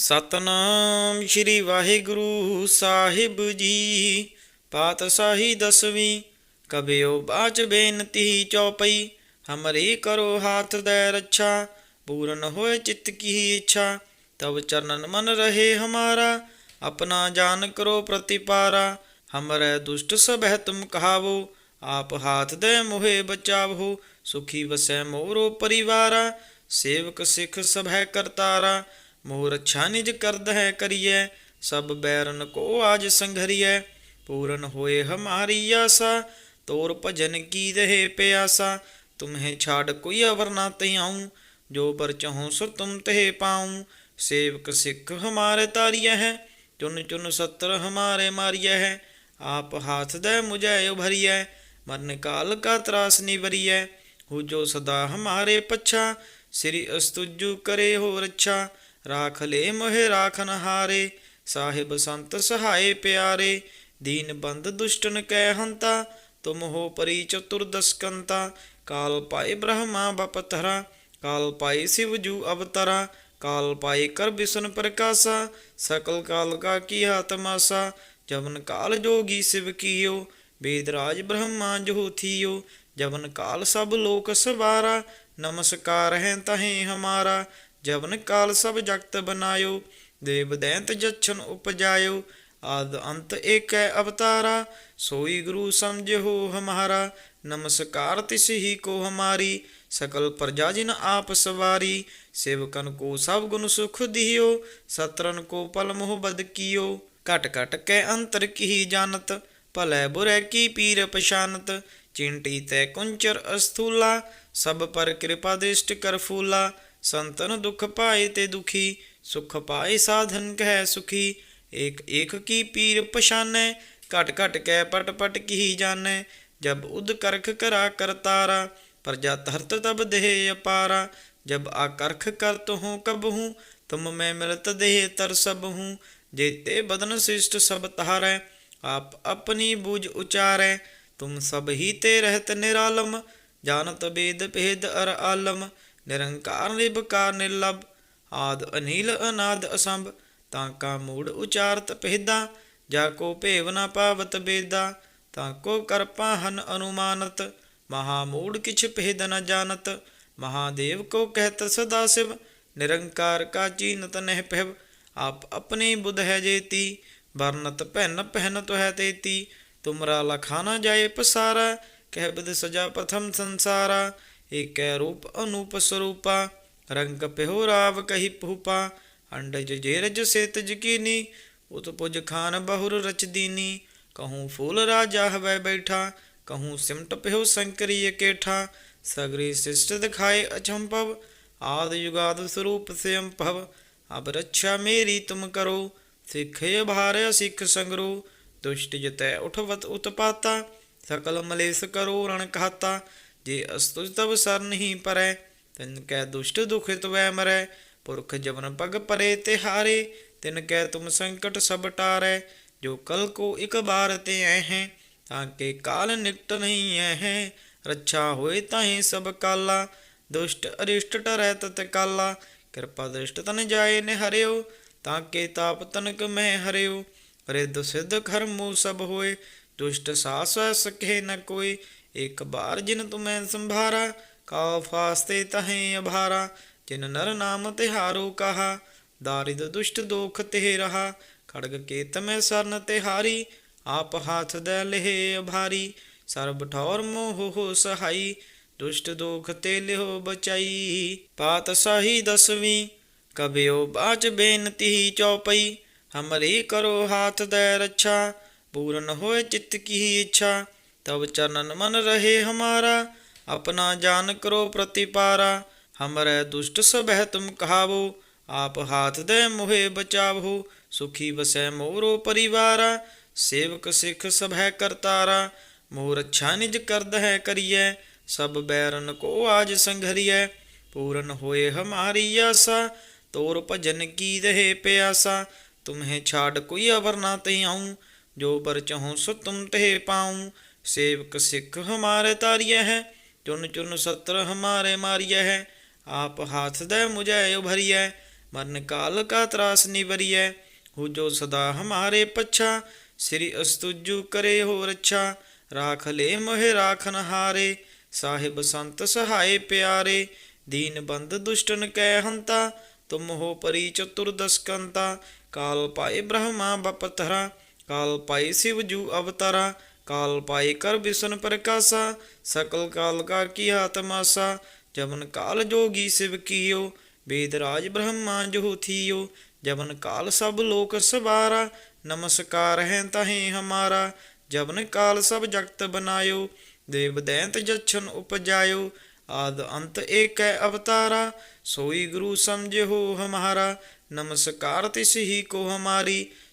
ਸਤਨਾਮ ਸ੍ਰੀ ਵਾਹਿਗੁਰੂ ਸਾਹਿਬ ਜੀ। ਪਾਤਸ਼ਾਹੀ ਦਸਵੀਂ, ਕਬਿਓ ਬਾਚ ਬੇਨਤੀ ਚੌਪਈ, ਹਮਰੀ ਕਰੋ ਹਾਥ ਦੇ ਰੱਛਾ, ਪੂਰਨ ਹੋਏ ਚਿੱਤ ਕੀ ਇੱਛਾ ਤਬ ਚਰਨਨ ਮਨ ਰਹੇ ਹਮਾਰਾ, ਆਪਣਾ ਜਾਨ ਕਰੋ ਪ੍ਰਤੀਪਾਰਾ, ਹਮਰੇ ਦੁਸ਼ਟ ਸਭੈ ਤੁਮ ਕਹਾਵੋ, ਆਪ ਹਾਥ ਦੇ ਮੋਹੇ ਬਚਾਵੋ, ਸੁਖੀ ਵਸੈ ਮੋਰੋ ਪਰਿਵਾਰਾ, ਸੇਵਕ ਸਿਖ ਸਭੈ ਕਰਤਾਰਾ ਮੋਰ ਅੱਛਾ ਨਿਜ ਕਰਦ ਹੈ ਕਰੀਐ, ਸਭ ਬੈਰਨ ਕੋ ਆਜ ਸੰਘਰੀਐ। ਪੂਰਨ ਹੋਏ ਹਮਾਰੀ ਆਸਾ, ਤੋਰ ਭਜਨ ਕੀ ਰਹੇ ਪਿਆਸਾ। ਤੁਮਹਿ ਛਾੜ ਕੋਈ ਅਵਰ ਨਾ ਆਉ ਜੋ ਪਰ ਚਹਉ ਸੋ ਤੁਮ ਤੇ ਪਾਉ। ਸੇਵਕ ਸਿੱਖ ਹਮਾਰੇ ਤਾਰੀਆ ਹੈ, ਚੁਨ ਚੁਨ ਸਤਰ ਹਮਾਰੇ ਮਾਰੀਆ ਹੈ। ਆਪ ਹਾਥ ਦੇ ਮੁਝੇ ਉਭਰੀਐ, ਮਰਨ ਕਾਲ ਕਾ ਤਰਾਸ ਨਿਵਰੀਐ। ਹੋ ਜੋ ਸਦਾ ਹਮਾਰੇ ਪੱਛਾ, ਸ੍ਰੀ ਅਸਤੁਜੂ ਕਰੇ ਹੋ ਰੱਛਾ ਰਾਖ ਲੇ ਮੋਹਿ ਰਾਖਨ ਹਾਰੇ, ਸਾਹਿਬ ਸੰਤ ਸਹਾਏ ਪਿਆਰੇ, ਦੀਨ ਬੰਦ ਦੁਸ਼ਟਨ ਕੈ ਹੰਤਾ, ਤੁਮ ਹੋ ਪਰੀ ਚਤੁਰ ਦਸਕੰਤਾ, ਕਾਲ ਪਾਏ ਬ੍ਰਹਮਾ ਬਪਤਰਾ ਕਾਲ ਪਾਏ ਸਿਵ ਜੂ ਅਵਤਰਾ, ਕਾਲ ਪਾਏ ਕਰ ਬਿਸਨ ਪ੍ਰਕਾਸ਼ਾ, ਸਕਲ ਕਾਲ ਕਾ ਕੀ ਆਤਮਾਸਾ ਜਵਨ ਕਾਲ ਜੋਗੀ ਸਿਵ ਕੀਓ ਬੇਦਰਾਜ ਬ੍ਰਹਮਾ ਜੋਥੀਓ ਜਵਨ ਕਾਲ ਸਭ ਲੋਕ ਸਵਾਰਾ, ਨਮਸਕਾਰ ਹੈ ਤਹੇ ਹਮਾਰਾ ਜਵਨ ਕਾਲ ਸਭ ਜਗਤ ਬਨਾਇਓ, ਦੇਵ ਦੈਂਤ ਜਛਨ ਉਪਜਾਇਓ, ਆਦ ਅੰਤ ਏਕੈ ਅਵਤਾਰਾ, ਸੋਈ ਗੁਰੂ ਸਮਝਿਓ ਹਮਾਰਾ, ਨਮਸਕਾਰ ਤਿਸ ਹੀ ਕੋ ਹਮਾਰੀ, ਸਕਲ ਪ੍ਰਜਾ ਜਿਨ ਆਪ ਸਵਾਰੀ, ਸੇਵਕਨ ਕੋ ਸਭ ਗੁਣ ਸੁਖ ਦਿਓ, ਸਤਰਨ ਕੋ ਪਲ ਮੋਹ ਬਦ ਕੀਓ। ਘਟ ਘਟ ਕੈ ਅੰਤਰ ਕੀ ਜਾਣਤ, ਭਲੇ ਬੁਰੇ ਕੀ ਪੀਰ ਪਛਾਨਤ, ਚਿੰਟੀ ਤੈ ਕੁੰਚਰ ਅਸਥੂਲਾ, ਸਭ ਪਰ ਕਿਰਪਾ ਦਿਸ਼ਟ ਕਰ ਫੂਲਾ ਸੰਤਨ ਦੁਖ ਪਾਏ ਤੇ ਦੁਖੀ, ਸੁਖ ਪਾਏ ਸਾਧਨ ਕਹਿ ਸੁਖੀ। ਏਕ ਏਕ ਕੀ ਪੀਰ ਪਛਾਨੈ, ਘਟ ਘਟ ਕੈ ਪਟ ਪਟ ਕੀ ਜਾਣੈ। ਜਬ ਉਦ ਕਰਖ ਕਰਾ ਕਰਤਾਰਾ ਪ੍ਰਜਾ ਤਰਤ ਤਬ ਦੇਹ ਅਪਾਰਾ। ਜਬ ਆਕਰਖ ਕਰਤ ਹੂੰ ਕਬ ਹੂੰ, ਤੁਮ ਮੈਂ ਮਿਲਤ ਦੇਹ ਤਰ ਸਭ ਹੂੰ। ਜੇਤੇ ਬਦਨ ਸਿਸ਼ਟ ਸਭ ਤਹਾਰੈ ਆਪ ਆਪਣੀ ਬੂਝ ਉਚਾਰੈ। ਤੁਮ ਸਭ ਹੀ ਤੇ ਰਹਿਤ ਨਿਰਾਲਮ ਜਾਨਤ ਬੇਦ ਭੇਦ ਅਰ ਆਲਮ। ਨਿਰੰਕਾਰ ਨਿਰਭਕਾਰ ਨਿਰਲਭ, ਆਦ ਅਨੀਲ ਅਨਾਦ ਅਸੰਭ, ਤਾਂ ਕਾ ਮੂੜ ਉਚਾਰਤ ਪਹਿਦਾ ਜਾ ਕੋ ਭੇਵ ਨਾ ਪਾਵਤ ਬੇਦਾ, ਤਾਂ ਕੋ ਕਰਪਾ ਹਨ ਅਨੁਮਾਨਤ, ਮਹਾ ਮੂੜ ਕਿਛ ਪਹਿਦ ਨ ਜਾਣਤ ਮਹਾਦੇਵ ਕੋ ਕਹਿਤ ਸਦਾ ਸਿਵ, ਨਿਰੰਕਾਰ ਕਾ ਚੀਨਤ ਨਹਿ ਪਹਿਵ ਆਪ ਆਪਣੇ ਬੁੱਧ ਹੈ ਜੇਤੀ, ਵਰਨਤ ਭੈਨ ਪਹਿਨ ਤੋ ਹੈ ਤੇਤੀ, ਤੁਮਰਾ ਲਖਾਨਾ ਜਾਏ ਪਸਾਰਾ, ਕਹਿ ਬਦ ਸਜਾ ਪ੍ਰਥਮ ਸੰਸਾਰਾ ਏਕੈ ਰੂਪ ਅਨੂਪ ਸਰੂਪਾ, ਰੰਗ ਪਹਿਓ ਰਾਵ ਕਹੀ ਪਹੂਪਾ ਅੰਡਜ ਜੇਰਜ ਸੇਤ ਜਕੀਨੀ ਉਤ ਪੁਜ ਖਾਨ ਬਹੁਰ ਰਚ ਕਹੂੰ ਫੂਲ ਰਾਜਾ ਹਵੈ ਬੈਠਾ, ਕਹੂੰ ਸਿਮਟ ਪਹਿਓ ਸੰਕਰੀ ਇਕੇਠਾ, ਸਗਰੀ ਸਿਸ਼ਟ ਦਿਖਾਏ ਅਚੰਭਵ, ਆਦ ਯੁਗਾਦ ਸਰੂਪ ਸਿਅੰਭਵ। ਅਬ ਰੱਛਾ ਮੇਰੀ ਤੁਮ ਕਰੋ, ਸਿੱਖੇ ਭਾਰਯ ਸਿੱਖ ਸੰਗਰੂ, ਦੁਸ਼ਟ ਜਤੈ ਉਠਵਤ ਉਤਪਾਤਾ, ਸਕਲ ਮਲੇਸ ਕਰੋ ਰਣ ਕਹਾਤਾ। ਜੇ ਅਸਤੁਜ ਤਵ ਸਰ ਨਹੀਂ ਪਰੈ, ਤਿਨ ਕਹਿ ਦੁਸ਼ਟ ਦੁਖਿਤ ਵੈ ਮਰੈ, ਪੁਰਖ ਜਵਨ ਪਗ ਪਰੇ ਤੇ ਹਾਰੇ, ਤਿਨ ਕਹਿ ਤੁਮ ਸੰਕਟ ਸਭ ਟਾਰੈ, ਜੋ ਕਲ ਕੋ ਇਕ ਬਾਰ ਤੇ ਐ ਤਾਂ ਕਿ ਕਾਲ ਨਿਕਟ ਨਹੀਂ ਐ ਰੱਛਾ ਹੋਏ ਤਾਹੀ ਸਭ ਕਾਲਾ, ਦੁਸ਼ਟ ਅਰਿਸ਼ਟ ਟਰੈ ਤਤ ਕਾਲਾ, ਕਿਰਪਾ ਦ੍ਰਿਸ਼ਟ ਤਨ ਜਾਏ ਨੇ ਹਰਿਓ, ਤਾਂ ਕੇ ਤਾਪ ਤਨਕ ਮੈਂ ਹਰਿਓ, ਰਿੱਧ ਸਿੱਧ ਖਰਮੂ ਸਭ ਹੋਏ, ਦੁਸ਼ਟ ਸਾਸ ਸਖੇ ਨ ਕੋਈ ਇਕ ਬਾਰ ਜਿਨ ਤੁਮੈ ਸੰਭਾਰਾ, ਕਾਉ ਫਾਸਤੇ ਤਹੈ ਅਭਾਰਾ। ਜਿਨ ਨਰ ਨਾਮ ਤਿਹਾਰੋ ਕਹਾ, ਦਾਰਿਦ ਦੁਸ਼ਟ ਦੋਖ ਤੇ ਰਹਾ। ਖੜਗ ਕੇਤ ਮੈਂ ਸਰਨ ਤਿਹਾਰੀ, ਆਪ ਹਾਥ ਦੇ ਲਹਿ ਅਭਾਰੀ। ਸਰਬ ਠੌਰ ਮੋਹ ਹੋ ਸਹਾਈ, ਦੁਸ਼ਟ ਦੋਖ ਤੇ ਲਿਹੋ ਬਚਾਈ। ਪਾਤ ਸਾਹੀ ਦਸਵੀਂ, ਕਬਿਓ ਬਾਚ ਬੇਨਤੀ ਚੌਪਈ। ਹਮਰੀ ਕਰੋ ਹਾਥ ਦੇ ਰੱਛਾ, ਪੂਰਨ ਹੋਏ ਚਿੱਤ ਕੀ ਇੱਛਾ। तब चरणन मन रहे हमारा अपना जान करो प्रतिपारा हमरे दुष्ट सबह तुम कहावो आप हाथ दे मुहे बचावो सुखी बसै मोरो परिवारा सेवक सिख सभै करतारा मोर अच्छा निज करद है करिए सब बैरन को आज संघरिए पूरन होए हमारी आशा तोर भजन की रहे प्यासा तुम्हें छाड़ कोई अवर ना ते आऊँ जो बर चहूँ सो तुम ते पाऊँ ਸੇਵਕ ਸਿੱਖ ਹਮਾਰੇ ਤਾਰੀਏ ਹੈ, ਚੁਨ ਚੁਨ ਸਤਰ ਹਮਾਰੇ ਮਾਰੀਏ ਹੈ। ਆਪ ਹਾਥ ਦੇ ਮੁਝੇ ਉਭਰੀਐ ਮਰਨ ਕਾਲ ਕਾ ਤਰਾਸ ਨਿਵਰੀਐ ਹੋ ਜੋ ਸਦਾ ਹਮਾਰੇ ਪੱਛਾ, ਸ੍ਰੀ ਅਸਤੁਜੂ ਕਰੇ ਹੋ ਰੱਛਾ। ਰਾਖ ਲੈ ਮੋਹਿ ਰਾਖਨ ਹਾਰੇ ਸਾਹਿਬ ਸੰਤ ਸਹਾਏ ਪਿਆਰੇ। ਦੀਨ ਬੰਦ ਦੁਸ਼ਟਨ ਕੈ ਹੰਤਾ, ਤੁਮ ਹੋ ਪਰੀ ਚਤੁਰ ਦਸਕੰਤਾ। ਕਾਲ ਪਾਏ ਬ੍ਰਹਮਾ ਬਪਤਰਾ, ਕਾਲ ਪਾਏ ਸਿਵ ਜੂ ਅਵਤਾਰਾ। ਕਾਲ ਪਾਈ ਕਰ ਵਿਸ਼ਨ ਪ੍ਰਕਾਸ਼ਾ, ਸਕਲ ਕਾਲ ਕਾ ਕੀ ਆਤਮਾਸਾ ਜਮਨ ਕਾਲ ਜੋਗੀ ਸਿਵ ਕੀਓ ਵੇਦ ਰਾਜ ਬ੍ਰਹਮਾ ਜੋ ਥੀਓ, ਜਮਨ ਕਾਲ ਸਭ ਲੋਕ ਸਵਾਰਾ, ਨਮਸਕਾਰ ਹੈ ਤਹੀਂ ਹਮਾਰਾ ਜਬਨ ਕਾਲ ਸਭ ਜਗਤ ਬਨਾਇਓ, ਦੇਵ ਦੈਂਤ ਜਛਨ ਉਪਜਾਇਓ, ਆਦ ਅੰਤ ਏਕੈ ਅਵਤਾਰਾ, ਸੋਈ ਗੁਰੂ ਸਮਝਿਓ ਹਮਾਰਾ, ਨਮਸਕਾਰ ਤਿਸ ਹੀ ਕੋ ਹਮਾਰੀ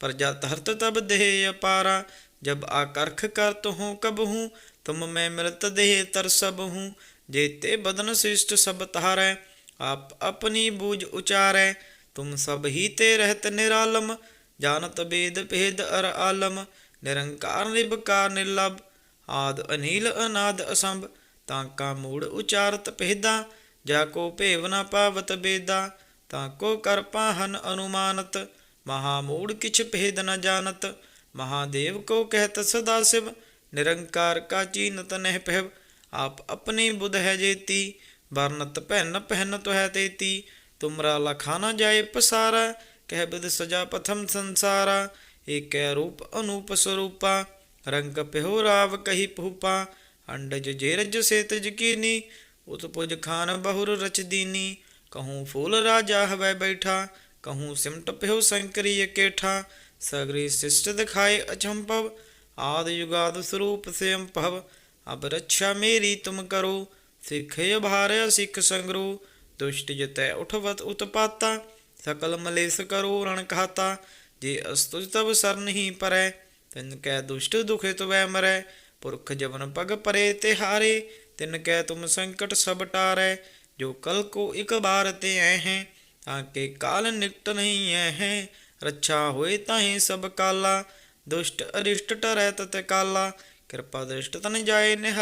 ਪ੍ਰਜਾ ਧਰਤ ਤਬ ਦੇਹ ਅਪਾਰਾ, ਜਬ ਆਕਰਖ ਕਰ ਤੁਹੂ ਕਬਹੂ, ਤੁਮ ਮੈਂ ਮਿਲਤ ਦੇਹ ਤਰ ਸਭ ਹੂੰ ਜੇਤੇ ਬਦਨ ਸ੍ਰਿਸ਼ਟ ਸਭ ਤਾਰੈ ਆਪ ਆਪਣੀ ਬੂਝ ਉਚਾਰੈ, ਤੁਮ ਸਭ ਹੀ ਤੇ ਰਹਿਤ ਨਿਰਾਲਮ, ਜਾਣਤ ਬੇਦ ਭੇਦ ਅਰ ਆਲਮ, ਨਿਰੰਕਾਰ ਨਿਰਭਕਾਰ ਨਿਰਲਭ, ਆਦ ਅਨੀਲ ਅਨਾਦ ਅਸੰਭ, ਤਾਂ ਕਾ ਮੂੜ ਉਚਾਰਤ ਭੇਦਾ, ਜਾ ਕੋ ਭੇਵ ਨ ਪਾਵਤ ਬੇਦਾ, ਤਾਂ ਕੋ ਕਰ ਪਾਹਨ ਅਨੁਮਾਨਤ ਮਹਾ ਮੂੜ ਕਿਛ ਭੇਦ ਨ ਜਾਣਤ, ਮਹਾਦੇਵ ਕੋ ਕਹਿਤ ਸਦਾ ਸਿਵ, ਨਿਰੰਕਾਰ ਕਾ ਚੀਨਤ ਨਹਿ ਪਹਿਵ ਆਪ ਆਪਣੀ ਬੁਧ ਹੈ ਜੇਤੀ, ਵਰਨਤ ਪਹਿਨ ਪਹਿਨ ਤੋਹਿ ਤੇਤੀ, ਤੁਮਰਾ ਲਖਾ ਜਾਏ ਪਸਾਰਾ, ਕਹਿ ਬਿਦ ਸਜਾ ਪਥਮ ਸੰਸਾਰਾ, ਏਕੈ ਰੂਪ ਅਨੂਪ ਸਰੂਪਾ, ਰੰਗ ਪਿਹੋ ਰਾਵ ਕਹੀ ਭੂਪਾ, ਅੰਡਜ ਜੇਰਜ ਸੇਤਜ ਕੀਨੀ, ਉਤਪੁਜ ਖਾਨ ਬਹੁਰ ਰਚ ਦੀਨੀ, ਕਹੂੰ ਫੂਲ ਰਾਜਾ ਹਵੈ ਬੈਠਾ ਕਹੂੰ ਸਿਮਟ ਪਿਹੋ ਸੰਕਰੀ ਕੇਠਾ ਸਗਰੀ ਸਿਸ਼ਟ ਦਿਖਾਏ ਅਚੰਭਵ ਆਦ ਯੁਗਾਦ ਸਰੂਪ ਸਿਅੰਭਵ ਅਬ ਰੱਛਾ ਮੇਰੀ ਤੁਮ ਕਰੋ ਸਿੱਖ ਭਾਰਿਆ ਸਿੱਖ ਸੰਗਰੋ ਦੁਸ਼ਟ ਜਤੈ ਉਠਵਤ ਉਤਪਾਤਾ ਸਕਲ ਮਲੇਸ ਕਰੋ ਰਣ ਕਹਾਤਾ ਜੇ ਅਸਤੁਜ ਤਬ ਸਰਨ ਹੀ ਪਰੈ ਤਿਨ ਕੈ ਦੁਸ਼ਟ ਦੁਖੇ ਤਵੈ ਮਰੈ ਪੁਰਖ ਜਵਨ ਪਗ ਪਰੇ ਤੇ ਹਾਰੇ ਤਿਨ ਕੈ ਤੁਮ ਸੰਕਟ ਸਭ ਟਾਰੈ ਜੋ ਕਲ ਕੋ ਇਕ ਬਾਰ ਤੇ ਐ ਹੈ ਤਾਂ ਕੇ ਕਾਲ ਨਿਕਟ ਨਹੀਂ ਐ ਹੈ ਰੱਛਾ ਹੋਏ ਤਾਹੇ ਸਭ ਕਾਲਾ। ਦੁਸ਼ਟ ਅਰਿਸ਼ਟ ਟਰੈ ਤਤ ਕਾਲਾ, ਕਿਰਪਾ ਦ੍ਰਿਸ਼ਟ ਤਨ ਜਾਏ ਨੇ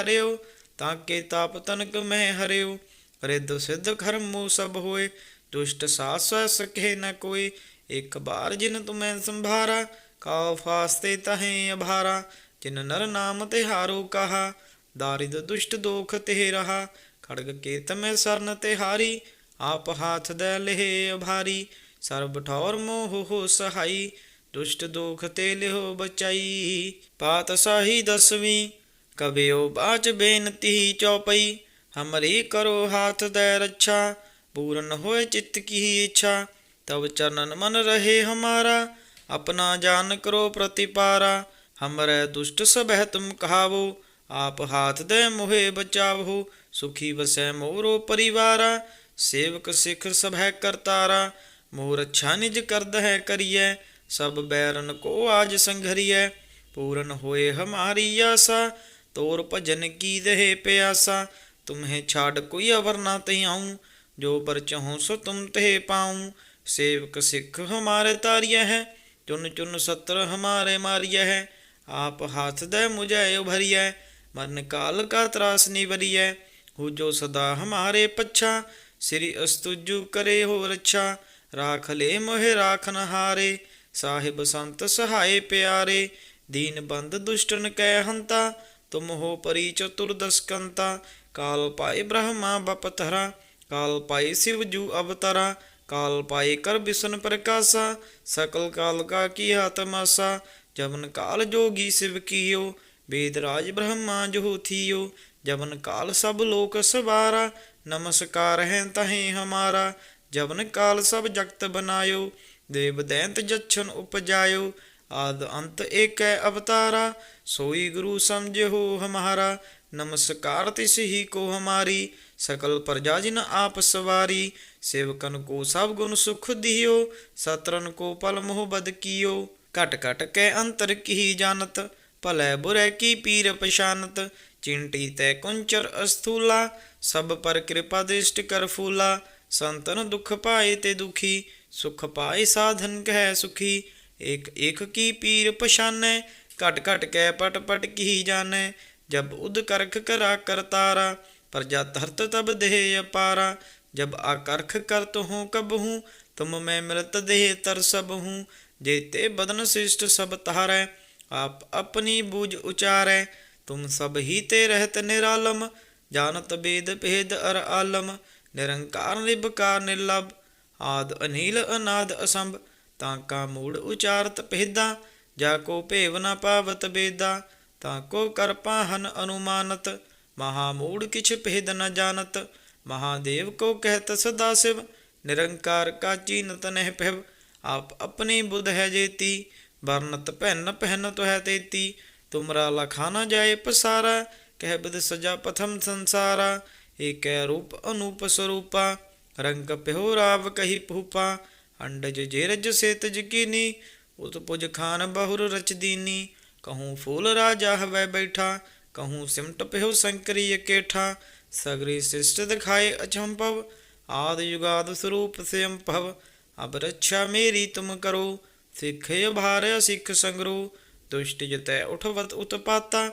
ਤਾਂ ਕੇ ਤਾਪ ਤਨਕ ਮੈਂ ਹਰਿਓ। ਰਿੱਧ ਸਿੱਧ ਖਰਮੋ ਸਭ ਹੋਏ, ਦੁਸ਼ਟ ਸਾਸ ਸਕੇ ਨ ਕੋਈ। ਇੱਕ ਬਾਰ ਜਿਨ ਤੁਮੈ ਸੰਭਾਰਾ, ਕਾਉ ਫਾਸਤੇ ਤਹੇ ਅਭਾਰਾ। ਜਿਨ ਨਰ ਨਾਮ ਤੇ ਹਾਰੋ ਕਹਾ, ਦਾਰਿਦ ਦੁਸ਼ਟ ਦੋਖ ਤੇ ਰਹਾ। ਖੜਗ ਕੇਤ ਮੈਂ ਸਰਨ ਤੇ ਹਾਰੀ ਆਪ ਹਾਥ ਦੇ ਲਹਿ ਭਾਰੀ ਸਰਬ ਠੌਰ ਮੋਹ ਹੋ ਸਹਾਈ, ਦੁਸ਼ਟ ਦੋਖ ਤੇ ਲਿਹੋ ਬਚਾਈ। ਪਾਤ ਸਾਹੀ ਦਸਵੀਂ ਕਬਿਓ ਬਾਚ ਬੇਨਤੀ ਚੌਪਈ, ਹਮਰੀ ਕਰੋ ਹਾਥ ਦੇ ਰੱਛਾ, ਪੂਰਨ ਹੋਏ ਚਿੱਤ ਕੀ ਇੱਛਾ। ਤਬ ਚਰਨਨ ਮਨ ਰਹੇ ਹਮਾਰਾ, ਆਪਣਾ ਜਾਨ ਕਰੋ ਪ੍ਰਤਿਪਾਰਾ। ਹਮਰੇ ਦੁਸ਼ਟ ਸਭੈ ਤੁਮ ਕਹਾਵੋ, ਆਪ ਹਾਥ ਦੇ ਮੋਹੇ ਬਚਾਵੋ। ਸੁਖੀ ਵਸੈ ਮੋਰੋ ਪਰਿਵਾਰਾ ਸੇਵਕ ਸਿਖ ਸਭ ਹੈ ਕਰਤਾਰਾ ਮੋਰ ਅੱਛਾ ਨਿਜ ਕਰਦ ਹੈ ਕਰੀਐ, ਸਭ ਬੈਰਨ ਕੋ ਆਜ ਸੰਘਰੀਐ, ਪੂਰਨ ਹੋਏ ਹਮਾਰੀ ਆਸਾ, ਤੋਰ ਭਜਨ ਕੀ ਦਹੇ ਪਿਆਸਾ, ਤੁਮਹੇ ਛਾੜ ਕੋਈ ਅਵਰ ਨਾ ਤੈ ਆਉ, ਜੋ ਪਰ ਚਹਉ ਸੋ ਤੁਮ ਤੇ ਪਾਉ, ਸੇਵਕ ਸਿੱਖ ਹਮਾਰੇ ਤਾਰਿਆ ਹੈ, ਚੁਨ ਚੁਨ ਸਤਰ ਹਮਾਰੇ ਮਾਰਿਆ ਹੈ, ਆਪ ਹੱਥ ਦੇ ਮੁਝੇ ਉਭਰੀਐ, ਮਰਨ ਕਾਲ ਕਾ ਤਰਾਸ ਨਿਵਰੀਐ, ਹੋ ਜੋ ਸਦਾ ਹਮਾਰੇ ਪੱਛਾ ਸ੍ਰੀ ਅਸਤੁਜੂ ਕਰੇ ਹੋ ਰੱਛਾ, ਰਾਖ ਲੈ ਮੋਹਿ ਰਾਖਨ ਹਾਰੇ, ਸਾਹਿਬ ਸੰਤ ਸਹਾਏ ਪਿਆਰੇ, ਦੀਨ ਬੰਦ ਦੁਸ਼ਟਨ ਕੈ ਹੰਤਾ, ਤੁਮ ਹੋ ਪਰੀ ਚਤੁਰ ਦਸਕੰਤਾ, ਕਾਲ ਪਾਏ ਬ੍ਰਹਮਾ ਬਪਤਰਾ ਕਾਲ ਪਾਏ ਸਿਵ ਜੂ ਅਵਤਾਰਾ, ਕਾਲ ਪਾਏ ਕਰ ਬਿਸਨ ਪ੍ਰਕਾਸ਼ਾ, ਸਕਲ ਕਾਲ ਕਾ ਕੀ ਆਤਮਾਸਾ ਜਮਨ ਕਾਲ ਜੋਗੀ ਸਿਵ ਕੀਓ, ਵੇਦ ਰਾਜ ਬ੍ਰਹਮਾ ਜੋ ਥੀਓ ਜਮਨ ਕਾਲ ਸਭ ਲੋਕ ਸਵਾਰਾ ਨਮਸਕਾਰ ਹੈ ਤਹੀਂ ਹਮਾਰਾ, ਜਵਨ ਕਾਲ ਸਭ ਜਗਤ ਬਨਾਇਓ, ਦੇਵ ਦੈਂਤ ਜਛਨ ਉਪਜਾਇਓ, ਆਦ ਅੰਤ ਏਕੈ ਅਵਤਾਰਾ, ਸੋਈ ਗੁਰੂ ਸਮਝਿਓ ਹਮਾਰਾ, ਨਮਸਕਾਰ ਤਿਸ ਹੀ ਕੋ ਹਮਾਰੀ, ਸਕਲ ਪ੍ਰਜਾ ਜਿਨ ਆਪ ਸਵਾਰੀ, ਸੇਵਕਨ ਕੋ ਸਭ ਗੁਣ ਸੁਖ ਦਿਓ, ਸਤਰਨ ਕੋ ਪਲ ਮੋਹ ਬਦ ਕੀਓ, ਘਟ ਘਟ ਕੈ ਅੰਤਰ ਕੀ ਜਾਣਤ, ਭਲੇ ਬੁਰੇ ਕੀ ਪੀਰ ਪਛਾਨਤ, ਚਿੰਟੀ ਤੈ ਕੁੰਚਰ ਅਸਥੂਲਾ ਸਭ ਪਰ ਕਿਰਪਾ ਦ੍ਰਿਸ਼ਟ ਕਰ ਫੂਲਾ, ਸੰਤਨ ਦੁਖ ਪਾਏ ਤੇ ਦੁਖੀ, ਸੁਖ ਪਾਏ ਸਾਧਨ ਕਹਿ ਸੁਖੀ ਇਕ ਇਕ ਕੀ ਪੀਰ ਪਛਾਨੈ, ਘਟ ਘਟ ਕੇ ਪਟ ਪਟ ਕੀ ਜਾਣੈ, ਜਬ ਉਦ ਕਰਖ ਕਰਾ ਕਰਤਾਰਾ ਪ੍ਰਜਾ ਧਰਤ ਤਬ ਦੇਹ ਅਪਾਰਾ, ਜਬ ਆਕਰਖ ਕਰਤ ਹੂੰ ਕਬ ਹੂੰ, ਤੁਮ ਮੈਂ ਮਿਲਤ ਦੇਹ ਤਰ ਸਭ ਹੂੰ ਜੇਤੇ ਬਦਨ ਸਿਸ਼ਟ ਸਭ ਤਾਰੈ ਆਪ ਆਪਣੀ ਬੂਝ ਉਚਾਰੈ, ਤੁਮ ਸਭ ਹੀ ਤੇ ਰਹਿਤ ਨਿਰਾਲਮ ਜਾਣਤ ਬੇਦ ਭੇਦ ਅਰ ਆਲਮ, ਨਿਰੰਕਾਰ ਨਿਰਭਕਾਰ ਨਿਰਲਭ, ਆਦ ਅਨੀਲ ਅਨਾਦ ਅਸੰਭ, ਤਾਂ ਕਾ ਮੂੜ ਉਚਾਰਤ ਭੇਦਾ, ਜਾ ਕੋ ਭੇਵ ਨ ਪਾਵਤ ਬੇਦਾ, ਤਾਂ ਕੋ ਕਰ ਪਾਹਨ ਅਨੁਮਾਨਤ, ਮਹਾ ਮੂੜ ਕਿਛ ਭੇਦ ਨ ਜਾਣਤ ਮਹਾਦੇਵ ਕੋ ਕਹਿਤ ਸਦਾ ਸਿਵ, ਨਿਰੰਕਾਰ ਕਾ ਚੀਨਤ ਨਹਿ ਭਿਵ, ਆਪ ਆਪਣੀ ਬੁੱਧ ਹੈ ਜੇਤੀ ਵਰਨਤ ਭੈਨ ਪਹਿਨ ਤੋਹਿ ਤੇਤੀ, ਤੁਮਰਾ ਲਖਾ ਜਾਏ ਪਸਾਰਾ ਕਹਿ ਬਦ ਸਜਾ ਪਥਮ ਸੰਸਾਰਾ ਏਕੈ ਰੂਪ ਅਨੂਪ ਸਰੂਪਾ ਰੰਗ ਪਿਓ ਰਾਵ ਕਹੀ ਭੂਪਾ ਅੰਡਜ ਜੇਰਜ ਸੇਤ ਜਕੀਨੀ ਉਤ ਪੁਜ ਖਾਨ ਬਹੁਰ ਰਚ ਦੀਨੀ ਕਹੂੰ ਫੂਲ ਰਾਜਾ ਹਵੈ ਬੈਠਾ ਕਹੂੰ ਸਿਮਟ ਪਿਓ ਸੰਕਰੀ ਇਕੇਠਾ ਸਗਰੀ ਸਿਸ਼ਟ ਦਿਖਾਏ ਅਚੰਭਵ ਆਦ ਯੁਗਾਦ ਸਰੂਪ ਸਿਅੰਭਵ ਅਬ ਰੱਛਾ ਮੇਰੀ ਤੁਮ ਕਰੋ ਸਿੱਖੇ ਭਾਰ ਸਿੱਖ ਸੰਗਰੋ ਦੁਸ਼ਟ ਜਤੈ ਉਠਵਤ ਉਤਪਾਤਾ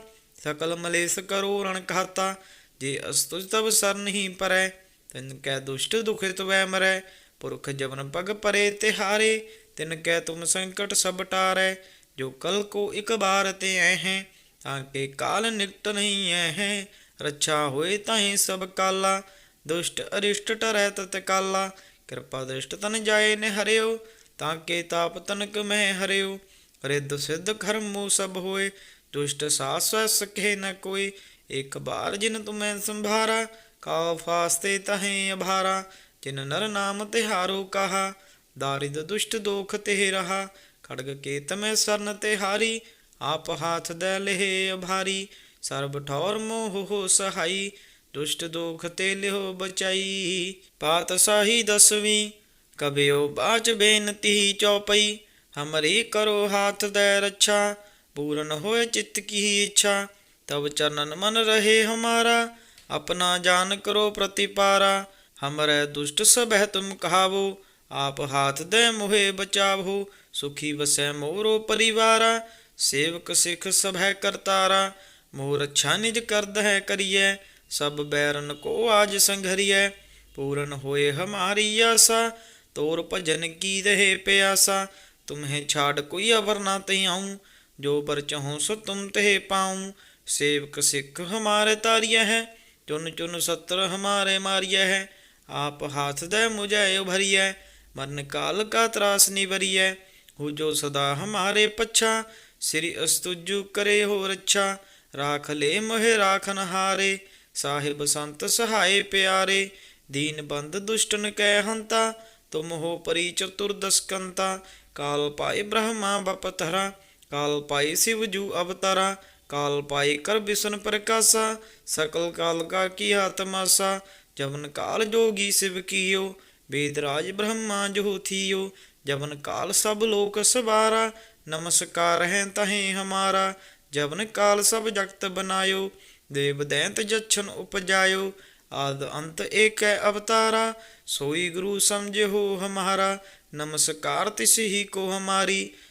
ਸਕਲ ਮਲੇਸ ਕਰੋ ਰਣ ਕਹਾਤਾ ਜੇ ਅਸਤੁਜ ਤਬ ਸਰ ਨਹੀਂ ਪਰੈ, ਤਿਨ ਕੈ ਦੁਸ਼ਟ ਦੁਖਿਤ ਵੈ ਮਰੈ, ਪੁਰਖ ਜਵਨ ਪਗ ਪਰੇ ਤਿਹਾਰੇ, ਤਿਨ ਕੈ ਤੁਮ ਸੰਕਟ ਸਭ ਟਾਰੈ, ਜੋ ਕਲ ਕੋ ਇਕ ਬਾਰ ਤੇ ਐ ਹੈ, ਤਾਂ ਕੇ ਕਾਲ ਨਿਕਟ ਨਹੀਂ ਐ ਹੈ, ਰੱਛਾ ਹੋਏ ਤਾਹੀਂ ਸਭ ਕਾਲਾ, ਦੁਸ਼ਟ ਅਰਿਸ਼ਟ ਟਰੈ ਤਤ ਕਾਲਾ, ਕਿਰਪਾ ਦ੍ਰਿਸ਼ਟ ਤਨ ਜਾਏ ਨੇ ਹਰਿਓ, ਤਾਂ ਕੇ ਤਾਪ ਤਨਕ ਮਹਿ ਹਰਿਓ, ਰਿੱਧ ਸਿੱਧ ਖਰਮੂ ਸਭ ਹੋਏ ਦੁਸ਼ਟ ਸਾਸ ਸਕੇ ਨ ਕੋਈ, ਇੱਕ ਬਾਰ ਜਿਨ ਤੁਮੈ ਸੰਭਾਰਾ, ਕਾਉ ਫਾਸਤੇ ਤਹੇ ਅਭਾਰਾ। ਜਿਨ ਨਰ ਨਾਮ ਤਿਹਾਰੋ ਕਹਾ, ਦਾਰਿਦ ਦੁਸ਼ਟ ਦੋਖ ਤੇ ਰਹਾ। ਖੜਗ ਕੇ ਤਮੈ ਸਰਨ ਤੇ ਹਾਰੀ ਆਪ ਹਾਥ ਦੇ ਲਹਿ ਸਰਬ ਠੌਰ ਮੋਹ ਹੋ ਸਹਾਈ, ਦੁਸ਼ਟ ਦੋਖ ਤੇ ਲਿਓ ਬਚਾਈ। ਪਾਤ ਸਾਹੀ ਦਸਵੀਂ, ਕਬਿਓ ਬਾਚ ਬੇਨਤੀ ਚੌਪਈ। ਹਮਰੀ ਕਰੋ ਹਾਥ ਦੇ ਰੱਛਾ ਪੂਰਨ ਹੋਏ ਚਿੱਤ ਕੀ ਇੱਛਾ, ਤਬ ਚਰਨਨ ਮਨ ਰਹੇ ਹਮਾਰਾ, ਆਪਣਾ ਜਾਨ ਕਰੋ ਪ੍ਰਤੀਪਾਰਾ। ਹਮਰੇ ਦੁਸ਼ਟ ਸਭੈ ਤੁਮ ਕਹਾਵੋ, ਆਪ ਹਾਥ ਦੇ ਮੋਹਿ ਬਚਾਵੋ, ਸੁਖੀ ਵਸੈ ਮੋਰੋ ਪਰਿਵਾਰਾ, ਸੇਵਕ ਸਿਖ ਸਭੈ ਕਰਤਾਰਾ। ਮੋਰ ਅੱਛਾ ਨਿਜ ਕਰਦ ਹੈ ਕਰੀਐ, ਸਭ ਬੈਰਨ ਕੋ ਆਜ ਸੰਘਰੀਐ। ਪੂਰਨ ਹੋਏ ਹਮਾਰੀ ਆਸਾ, ਤੋਰ ਭਜਨ ਕੀ ਰਹੇ ਪਿਆਸਾ। ਤੁਮਹਿ ਛਾੜ ਕੋਈ ਅਵਰ ਨਾ ਤਈ ਆਉਂ ਜੋ ਬਰ ਚਹਉ ਸੋ ਤੁਮ ਤੇ ਪਾਉ, ਸੇਵਕ ਸਿੱਖ ਹਮਾਰੇ ਤਾਰੀਐ ਹੈ, ਚੁਨ ਚੁਨ ਸਤਰ ਹਮਾਰੇ ਮਾਰੀਐ ਹੈ, ਆਪ ਹਾਥ ਦੇ ਮੁਝੈ ਉਭਰੀਐ ਮਰਨ ਕਾਲ ਕਾ ਤਰਾਸ ਨਿਵਰੀਐ, ਹੋ ਜੋ ਸਦਾ ਹਮਾਰੇ ਪੱਛਾ, ਸ੍ਰੀ ਅਸਤੁਜੂ ਕਰੇ ਹੋ ਰੱਛਾ, ਰਾਖ ਲੈ ਮੋਹਿ ਰਾਖਨ ਹਾਰੇ ਸਾਹਿਬ ਸੰਤ ਸਹਾਏ ਪਿਆਰੇ, ਦੀਨ ਬੰਦ ਦੁਸ਼ਟਨ ਕੈ ਹੰਤਾ, ਤੁਮ ਹੋ ਪਰੀ ਚਤੁਰਦਸਕੰਤਾ, ਕਾਲ ਪਾਏ ਬ੍ਰਹਮਾ ਬਪਤਰਾ ਕਾਲ ਪਾਏ ਸਿਵ ਜੂ ਅਵਤਾਰਾ ਕਾਲ ਪਾਏ ਕਰ ਬਿਸ਼ਨ ਪ੍ਰਕਾਸ਼ਾ ਸਕਲ ਕਾਲ ਕਾ ਕੀ ਆਤਮਾਸਾ ਜਵਨ ਕਾਲ ਜੋਗੀ ਸਿਵ ਕੀਓ ਵੇਦਰਾਜ ਬ੍ਰਹਮਾ ਜੋ ਥੀਓ ਜਵਨ ਕਾਲ ਸਭ ਲੋਕ ਸਵਾਰਾ ਨਮਸਕਾਰ ਹੈ ਤਹੀਂ ਹਮਾਰਾ ਜਵਨ ਕਾਲ ਸਭ ਜਗਤ ਬਨਾਇਓ ਦੇਵ ਦੈਂਤ ਜਛਨ ਉਪਜਾਇਓ ਆਦ ਅੰਤ ਏਕੈ ਅਵਤਾਰਾ ਸੋਈ ਗੁਰੂ ਸਮਝਿਓ ਹਮਾਰਾ ਨਮਸਕਾਰ ਤਿਸ ਹੀ ਕੋ ਹਮਾਰੀ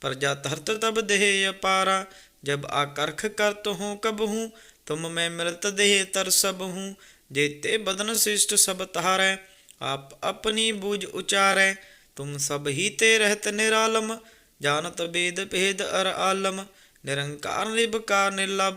ਪ੍ਰਜਾ ਧਰਤ ਤਬ ਦੇਹ ਅਪਾਰਾ, ਜਬ ਆਕਰਖ ਕਰਤ ਹੂੰ ਕਬ ਹੂੰ, ਤੁਮ ਮੈਂ ਮਿਲਤ ਦੇਹ ਤਰ ਸਭ ਹੂੰ। ਜੇਤੇ ਬਦਨ ਸਿਸ਼ਟ ਸਭ ਤਾਰੈ ਆਪ ਆਪਣੀ ਬੂਝ ਉਚਾਰੈ, ਤੁਮ ਸਭ ਹੀ ਤੇ ਰਹਿਤ ਨਿਰਾਲਮ, ਜਾਣਤ ਬੇਦ ਭੇਦ ਅਰ ਆਲਮ, ਨਿਰੰਕਾਰ ਨਿਰਭਕਾਰ ਨਿਰਲਭ,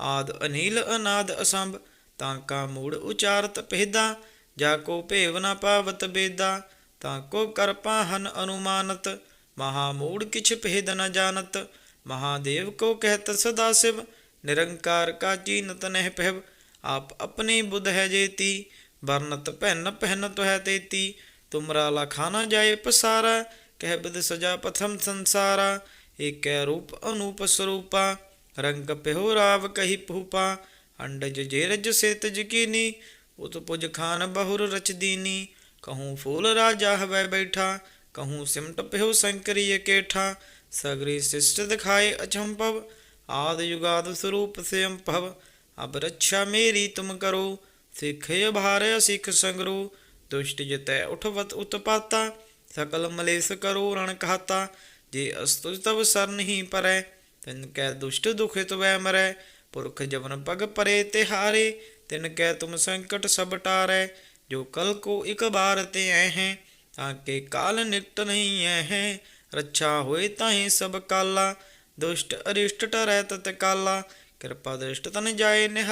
ਆਦ ਅਨੀਲ ਅਨਾਦ ਅਸੰਭ, ਤਾਂ ਕਾ ਮੂੜ ਉਚਾਰਤ ਪਹਿਦਾ ਜਾ ਕੋ ਭੇਵ ਨ ਪਾਵਤ ਬੇਦਾ, ਤਾਂ ਕੋ ਕਰਪਾ ਹਨ ਅਨੁਮਾਨਤ ਮਹਾ ਮੂੜ ਕਿਛ ਭੇਦ ਨ ਜਾਣਤ, ਮਹਾਦੇਵ ਕੋ ਕਹਿਤ ਸਦਾ ਸਿਵ, ਨਿਰੰਕਾਰ ਕਾ ਚੀਨਤ ਨਹਿ ਪਹਿਬ ਆਪ ਆਪਣੀ ਬੁੱਧ ਹੈ ਜੇਤੀ, ਵਰਨਤ ਪਹਿਨ ਪਹਿਨਤ ਹੈ ਤੇਤੀ, ਤੁਮਰਾ ਲਖਾ ਨ ਜਾਏ ਪਸਾਰਾ, ਕਹਿ ਬਿਦ ਸਜਾ ਪਥਮ ਸੰਸਾਰਾ, ਏਕੈ ਰੂਪ ਅਨੂਪ ਸਰੂਪਾ, ਰੰਗ ਪਿਹੋ ਰਾਵ ਕਹੀ ਭੂਪਾ, ਅੰਡਜ ਜੇਰਜ ਸੇਤ ਜਕੀਨੀ, ਉਤ ਪੁਜ ਖਾਨ ਬਹੁਰ ਰਚ ਦੀਨੀ, ਕਹੂੰ ਫੂਲ ਰਾਜਾ ਹਵੈ ਬੈਠਾ ਕਹੂੰ ਸਿਮਟ ਪਿਹੋ ਸੰਕਰੀ ਇਕੇਠਾ ਸਗਰੀ ਸਿਸ਼ਟ ਦਿਖਾਏ ਅਚੰਭਵ ਆਦ ਯੁਗਾਦ ਸਰੂਪ ਸਿਅੰਭਵ ਅਬ ਰੱਛਾ ਮੇਰੀ ਤੁਮ ਕਰੋ ਸਿੱਖੇ ਭਾਰੇ ਸਿੱਖ ਸੰਗਰੋ ਦੁਸ਼ਟ ਜਿਤੈ ਉਠਵਤ ਉਤਪਾਤਾ ਸਕਲ ਮਲੇਸ ਕਰੋ ਰਣ ਕਹਾਤਾ ਜੇ ਅਸਤੁਜ ਤਵ ਸਰ ਨਹੀਂ ਪਰੈ ਤਿਨ ਕੈ ਦੁਸ਼ਟ ਦੁਖਿਤ ਵੈ ਮਰੈ ਪੁਰਖ ਜਵਨ ਪਗ ਪਰੇ ਤੇ ਹਾਰੇ ਤਿਨ ਕੈ ਤੁਮ ਸੰਕਟ ਸਭ ਟਾਰੈ ਜੋ ਕਲ ਕੋ ਇਕ ਬਾਰ ਤੇ ਐ ਹੈ ਤਾਂ ਕੇ ਕਾਲ ਨਿਕਟ ਨਹੀਂ ਐ ਹੈ ਰੱਛਾ ਹੋਏ ਤਾਹੀ ਸਭ ਕਾਲਾ ਦੁਸ਼ਟ ਅਰਿਸ਼ਟ ਟਰੈ ਤਤ ਕਾਲਾ ਕਿਰਪਾ ਦ੍ਰਿਸ਼ਟ ਤਨ ਜਾਏ ਨੇ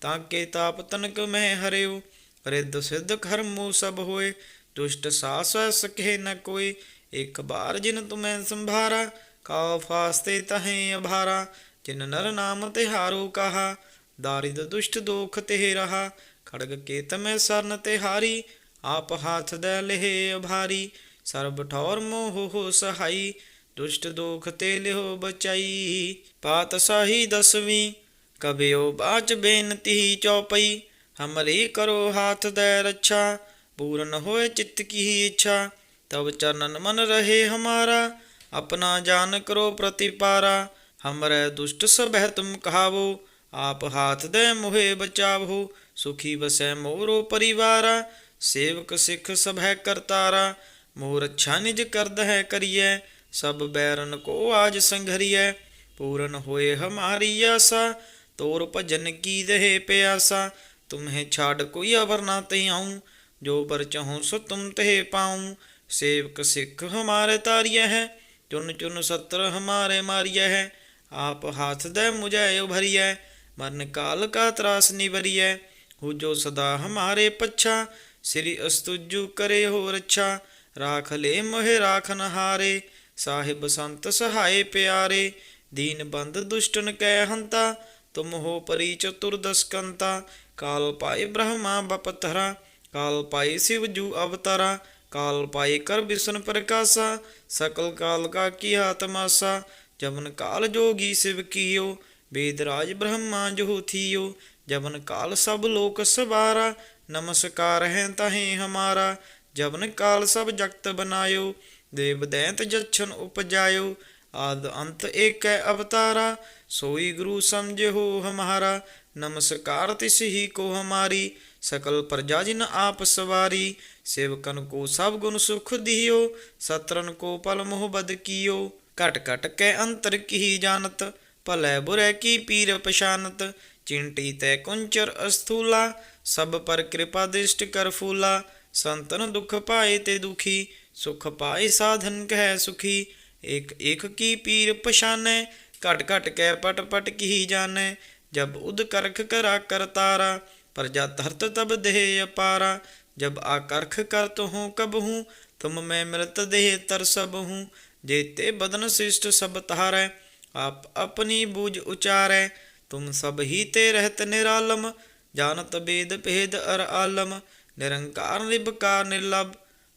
ਤਾਂ ਕੇ ਤਾਪ ਤਨਕ ਮੈਂ ਹਰਿਓ ਰਿੱਧ ਸਿੱਧ ਖਰਮੂ ਸਭ ਹੋਏ ਦੁਸ਼ਟ ਸਾਸ ਸਕੇ ਨ ਕੋਈ ਇੱਕ ਬਾਰ ਜਿਨ ਤੁਮੈ ਸੰਭਾਰਾ ਕਾਉ ਫਾਸਤੇ ਤਹੇ ਅਭਾਰਾ ਜਿਨ ਨਰ ਨਾਮ ਤਿਹਾਰੋ ਕਹਾ ਦਾਰਿਦ ਦੁਸ਼ਟ ਦੋਖ ਤੇ ਰਹਾ ਖੜਗ ਕੇ ਤਮੈ ਸਰਨ ਤੇ ਹਾਰੀ ਆਪ ਹਾਥ ਦੇ ਲਹਿ ਅਭਾਰੀ ਸਰਬ ਠੌਰ ਮੋਹ ਹੋ ਸਹਾਈ ਦੁਸ਼ਟ ਦੋਖ ਤੇ ਲਿਓ ਬਚਾਈ ਪਾਤ ਸਾਹੀ ਦਸਵੀਂ ਕਬਿਓ ਬਾਚ ਬੇਨਤੀ ਚੌਪਈ ਹਮਰੀ ਕਰੋ ਹਾਥ ਦੇ ਰੱਛਾ ਪੂਰਨ ਹੋਏ ਚਿੱਤ ਕੀ ਇੱਛਾ ਤਬ ਚਰਨਨ ਮਨ ਰਹੇ ਹਮਾਰਾ ਆਪਣਾ ਜਾਨ ਕਰੋ ਪ੍ਰਤੀਪਾਰਾ ਹਮਰੇ ਦੁਸ਼ਟ ਸਭੈ ਤੁਮ ਕਹਾਵੋ ਆਪ ਹਾਥ ਦੇ ਮੁਹੇ ਬਚਾਵੋ ਸੁਖੀ ਵਸੈ ਮੋਰੋ ਪਰਿਵਾਰਾ ਸੇਵਕ ਸਿੱਖ ਸਭੈ ਕਰਤਾਰਾ ਮੋਰ ਅੱਛਾ ਨਿਜ ਕਰਦ ਹੈ ਕਰੀਐ ਸਭ ਬੈਰਨ ਕੋ ਆਜ ਸੰਘਰੀਐ ਪੂਰਨ ਹੋਏ ਹਮਾਰੀ ਆਸਾ ਤੋਰ ਭਜਨ ਕੀ ਰਹੇ ਪਿਆਸਾ ਤੁਮਹਿ ਛਾੜ ਕੋਈ ਅਵਰ ਨਾ ਤੇ ਆਉ ਜੋ ਬਰ ਚਾਹੂੰ ਸੋ ਤੁਮ ਤੇ ਪਾਉ ਸੇਵਕ ਸਿੱਖ ਹਮਾਰੇ ਤਾਰਿਯ ਹੈ ਚੁਨ ਚੁਨ ਸਤਰ ਹਮਾਰੇ ਮਾਰਿਯ ਹੈ ਆਪ ਹਾਥ ਦੇ ਮੁਝੈ ਉਭਰਿਯੈ ਮਰਨ ਕਾਲ ਕਾ ਤਰਾਸ ਨਿਵਰਿਯੈ ਹੋ ਜੋ ਸਦਾ ਹਮਾਰੇ ਪੱਛਾ ਸ੍ਰੀ ਅਸਤੁਜੂ ਕਰੇ ਹੋ ਰੱਛਾ ਰਾਖ ਲੈ ਮੋਹਿ ਰਾਖਨ ਹਾਰੇ, ਸਾਹਿਬ ਸੰਤ ਸਹਾਏ ਪਿਆਰੇ, ਦੀਨ ਬੰਦ ਦੁਸ਼ਟਨ ਕੈ ਹੰਤਾ, ਤੁਮ ਹੋ ਪਰੀ ਚਤੁਰਦਸਕੰਤਾ ਕਾਲ ਪਾਏ ਬ੍ਰਹਮਾ ਬਪਤਰਾ, ਕਾਲ ਪਾਏ ਸਿਵ ਜੂ ਅਵਤਾਰਾ, ਕਾਲ ਪਾਏ ਕਰ ਵਿਸ਼ਨ ਪ੍ਰਕਾਸ਼ਾ, ਸਕਲ ਕਾਲ ਕਾ ਕੀ ਆਤਮਾਸਾ ਜਮਨ ਕਾਲ ਜੋਗੀ ਸਿਵ ਕੀਓ, ਵੇਦ ਰਾਜ ਬ੍ਰਹਮਾ ਜੋ ਥੀਓ ਜਮਨ ਕਾਲ ਸਭ ਲੋਕ ਸਵਾਰਾ ਨਮਸਕਾਰ ਹੈ ਤਹੇ ਹਮਾਰਾ ਜਬਨ ਕਾਲ ਸਭ ਜਗਤ ਬਨਾਇਓ, ਦੇਵ ਦੈਂਤ ਜਛਨ ਉਪਜਾਇਓ, ਆਦ ਅੰਤ ਏਕੈ ਅਵਤਾਰਾ, ਸੋਈ ਗੁਰੂ ਸਮਝੋ ਹਮਾਰਾ, ਨਮਸਕਾਰ ਤਿਸ ਹੀ ਕੋ ਹਮਾਰੀ, ਸਕਲ ਪ੍ਰਜਾ ਜਿਨ ਆਪ ਸਵਾਰੀ, ਸੇਵਕਨ ਕੋ ਸਭ ਗੁਣ ਸੁਖ ਦਿਓ, ਸਤਰਨ ਕੋ ਪਲ ਮੋਹ ਬਦ ਕੀਓ, ਘਟ ਘਟ ਕੈ ਅੰਤਰ ਕੀ ਜਾਣਤ, ਭਲੇ ਬੁਰੇ ਕੀ ਪੀਰ ਪਛਾਨਤ, ਚਿੰਟੀ ਤੈ ਕੁੰਚਰ ਅਸਥੂਲਾ ਸਭ ਪਰ ਕਿਰਪਾ ਦ੍ਰਿਸ਼ਟ ਕਰ ਫੂਲਾ ਸੰਤਨ ਦੁਖ ਪਾਏ ਤੇ ਦੁਖੀ, ਸੁਖ ਪਾਏ ਸਾਧਨ ਕਹਿ ਸੁਖੀ ਇਕ ਇਕ ਕੀ ਪੀਰ ਪਛਾਨੈ, ਘਟ ਘਟ ਕੈ ਪਟ ਪਟ ਕੀ ਜਾਣੈ, ਜਬ ਉਦ ਕਰਖ ਕਰਾ ਕਰਤਾਰਾ ਪ੍ਰਜਾ ਧਰਤ ਤਬ ਦੇਹ ਅਪਾਰਾ, ਜਬ ਆਕਰਖ ਕਰਤ ਹੂੰ ਕਬ ਹੂੰ, ਤੁਮ ਮੈਂ ਮਿਲਤ ਦੇਹ ਤਰ ਸਭ ਹੂੰ ਜੇਤੇ ਬਦਨ ਸਿਸ਼ਟ ਸਭ ਤਾਰੈ ਆਪ ਆਪਣੀ ਬੂਝ ਉਚਾਰੈ, ਤੁਮ ਸਭ ਹੀ ਤੇ ਰਹਿਤ ਨਿਰਾਲਮ ਜਾਣਤ ਬੇਦ ਭੇਦ ਅਰ ਆਲਮ, ਨਿਰੰਕਾਰ ਨਿਰਭਕਾਰ ਨਿਰਲਭ,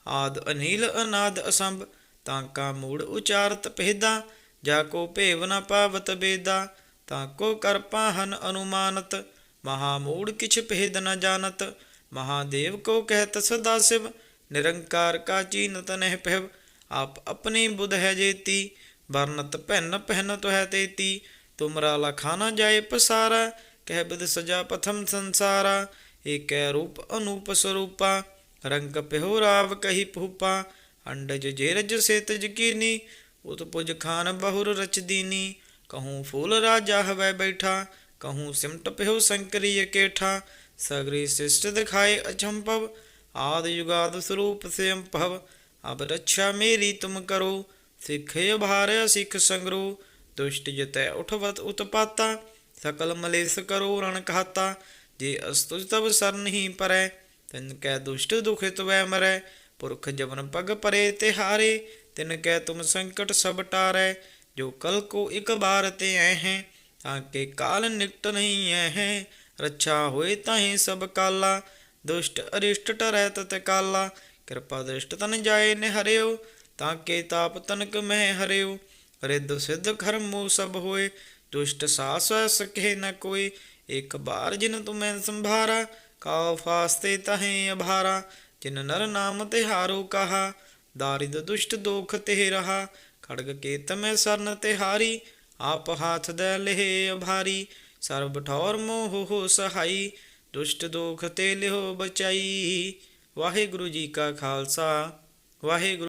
ਆਦ ਅਨੀਲ ਅਨਾਦ ਅਸੰਭ, ਤਾਂ ਕਾ ਮੂੜ ਉਚਾਰਤ ਭੇਦਾ, ਜਾ ਕੋ ਭੇਵ ਨ ਪਾਵਤ ਬੇਦਾ, ਤਾਂ ਕੋ ਕਰਪਾ ਹਨ ਅਨੁਮਾਨਤ, ਮਹਾ ਮੂੜ ਕਿਛ ਭੇਦ ਨ ਜਾਣਤ ਮਹਾਦੇਵ ਕੋ ਕਹਿਤ ਸਦਾ ਸਿਵ, ਨਿਰੰਕਾਰ ਕਾ ਚੀਨਤ ਨਹਿ ਪਹਿਬ ਆਪ ਆਪਣੀ ਬੁਧ ਹੈ ਜੇਤੀ, ਵਰਨਤ ਭੈਨ ਪਹਿਨਤ ਹੈ ਤੇਤੀ, ਤੁਮਰਾ ਲਖਾ ਜਾਏ ਪਸਾਰਾ ਕਹਿ ਬਿਦ ਸਜਾ ਪਥਮ ਸੰਸਾਰਾ ਏਕੈ ਰੂਪ ਅਨੂਪ ਸਰੂਪਾ ਰੰਗ ਪਿਹੋ ਰਾਵ ਕਹੀ ਭੂਪਾ ਅੰਡਜ ਜੇਰਜ ਸੇਤ ਜਕੀਨੀ ਉਤ ਪੁਜ ਖਾਨ ਬਹੁਰ ਰਚ ਦੀਨੀ ਕਹੂੰ ਫੂਲ ਰਾਜਾ ਹਵੈ ਬੈਠਾ ਕਹੂੰ ਸਿਮਟ ਪਿਹੋ ਸੰਕਰੀ ਇਕੇਠਾ ਸਗਰੀ ਸਿਸ਼ਟ ਦਿਖਾਏ ਅਚੰਭਵ ਆਦ ਯੁਗਾਦ ਸਰੂਪ ਸਿਅੰਭਵ ਅਬ ਰੱਛਾ ਮੇਰੀ ਤੁਮ ਕਰੋ ਸਿੱਖੇ ਭਾਰੇ ਸਿੱਖ ਸੰਗਰੋ ਦੁਸ਼ਟ ਜਿਤੈ ਉਠਵਤ ਉਤਪਾਤਾ ਸਕਲ ਮਲੇਸ ਕਰੋ ਰਣ ਕਹਾਤਾ ਜੇ ਅਸਤੁਜ ਤਬ ਸਰ ਨਹੀਂ ਪਰੈ, ਤਿਨ ਕੈ ਦੁਸ਼ਟ ਦੁਖਿਤ ਵੈ ਮਰੈ, ਪੁਰਖ ਜਵਨ ਪਗ ਪਰੇ ਤੇ ਹਾਰੇ ਤਿਨ ਕੈ ਤੁਮ ਸੰਕਟ ਸਭ ਟਾਰੈ, ਜੋ ਕਲ ਕੋ ਇਕ ਬਾਰ ਤੇ ਐ ਹੈ, ਤਾਂ ਕੇ ਕਾਲ ਨਿਕਟ ਨਹੀਂ ਐ ਹੈ, ਰੱਛਾ ਹੋਏ ਤਾਹੀ ਸਭ ਕਾਲਾ, ਦੁਸ਼ਟ ਅਰਿਸ਼ਟ ਟਰੈ ਤਤ ਕਾਲਾ, ਕਿਰਪਾ ਦ੍ਰਿਸ਼ਟ ਤਨ ਜਾਏ ਨਿਹਰਿਓ ਤਾਂ ਕੇ ਤਾਪ ਤਨਕ ਮਹਿ ਹਰਿਓ, ਰਿੱਧ ਸਿੱਧ ਖਰਮੋ ਸਭ ਹੋਏ ਦੁਸ਼ਟ ਸਾਸ ਸਕੇ ਨ ਕੋਈ। ਇੱਕ ਬਾਰ ਜਿਨ ਤੁਮੈ ਸੰਭਾਰਾ, ਕਾਉ ਫਾਸਤੇ ਤਹੇ ਅਭਾਰਾ। ਜਿਨ ਨਰ ਨਾਮ ਤਿਹਾਰੋ ਕਹਾ, ਦਾਰਿਦ ਦੁਸ਼ਟ ਦੋਖ ਤੇ ਰਹਾ। ਖੜਗ ਕੇ ਤਮੈ ਸਰਨ ਤਿਹਾਰੀ ਆਪ ਹਾਥ ਦੇ ਲਹਿ ਅਭਾਰੀ। ਸਰਬ ਠੌਰ ਮੋਹ ਹੋ ਸਹਾਈ। ਦੁਸ਼ਟ ਦੋਖ ਤੇ ਲਿਹੋ ਬਚਾਈ। ਵਾਹਿਗੁਰੂ ਜੀ ਕਾ ਖਾਲਸਾ। ਵਾਹਿਗੁਰੂ